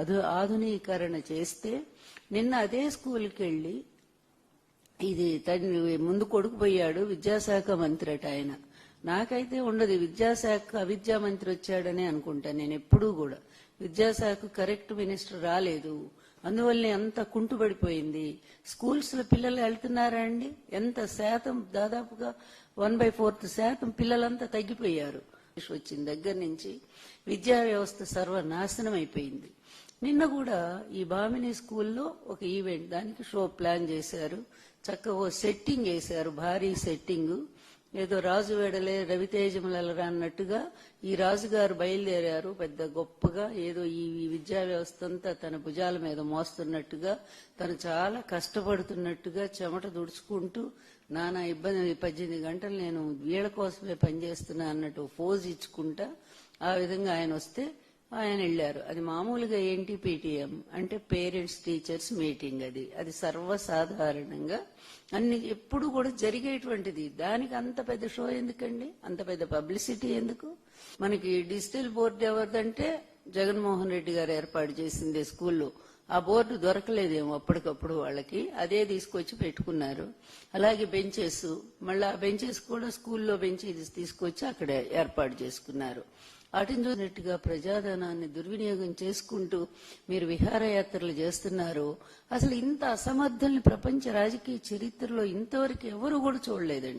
అధు ఆధునీకరణ చేస్తే నిన్న అదే స్కూల్కి వెళ్ళి ఇది తండ్రి ముందు కొడుకు పోయాడు విద్యాశాఖ మంత్రి అట ఆయన. నాకైతే ఉండదు విద్యాశాఖ అవిద్యా మంత్రి వచ్చాడని అనుకుంటా నేను ఎప్పుడూ కూడా. విద్యాశాఖ కరెక్ట్ మినిస్టర్ రాలేదు. అందువల్లనే అంత కుంటుపడిపోయింది స్కూల్స్లో పిల్లలు వెళ్తున్నారా అండి? ఎంత శాతం? దాదాపుగా వన్ బై ఫోర్త్ శాతం పిల్లలంతా తగ్గిపోయారు. వచ్చిన దగ్గర నుంచి విద్యా వ్యవస్థ సర్వనాశనం అయిపోయింది. నిన్న కూడా ఈ బామిని స్కూల్లో ఒక ఈవెంట్ దానికి షో ప్లాన్ చేశారు. చక్కగా సెట్టింగ్ వేశారు భారీ సెట్టింగ్. ఏదో రాజు వేడలే రవితేజములరా అన్నట్టుగా ఈ రాజుగారు బయలుదేరారు పెద్ద గొప్పగా ఏదో ఈ ఈ విద్యా వ్యవస్థ అంతా తన భుజాల మీద మోస్తున్నట్టుగా తను చాలా కష్టపడుతున్నట్టుగా చెమట దుడుచుకుంటూ నానా ఇబ్బంది పద్దెనిమిది గంటలు నేను వీళ్ళ కోసమే పనిచేస్తున్నా అన్నట్టు ఫోజ్ ఇచ్చుకుంటా ఆ విధంగా ఆయన వస్తే ఆయన వెళ్ళారు. అది మామూలుగా ఏంటి పీటీఎం? అంటే పేరెంట్స్ టీచర్స్ మీటింగ్ అది. అది సర్వసాధారణంగా అన్ని ఎప్పుడు కూడా జరిగేటువంటిది. దానికి అంత పెద్ద షో ఎందుకండి? అంత పెద్ద పబ్లిసిటీ ఎందుకు? మనకి డిజిటల్ బోర్డు ఎవరిదంటే జగన్మోహన్ రెడ్డి గారు ఏర్పాటు చేసింది స్కూల్లో. ఆ బోర్డు దొరకలేదేమో అప్పటికప్పుడు వాళ్ళకి. అదే తీసుకొచ్చి పెట్టుకున్నారు. అలాగే బెంచెస్. మళ్ళీ ఆ బెంచెస్ కూడా స్కూల్లో బెంచెస్ తీసుకొచ్చి అక్కడ ఏర్పాటు చేసుకున్నారు. వాటిని ప్రజాధనాన్ని దుర్వినియోగం చేసుకుంటూ మీరు విహారయాత్రలు చేస్తున్నారు. అసలు ఇంత అసమర్థుల్ని ప్రపంచ రాజకీయ చరిత్రలో ఇంతవరకు ఎవరు కూడా చూడలేదండి.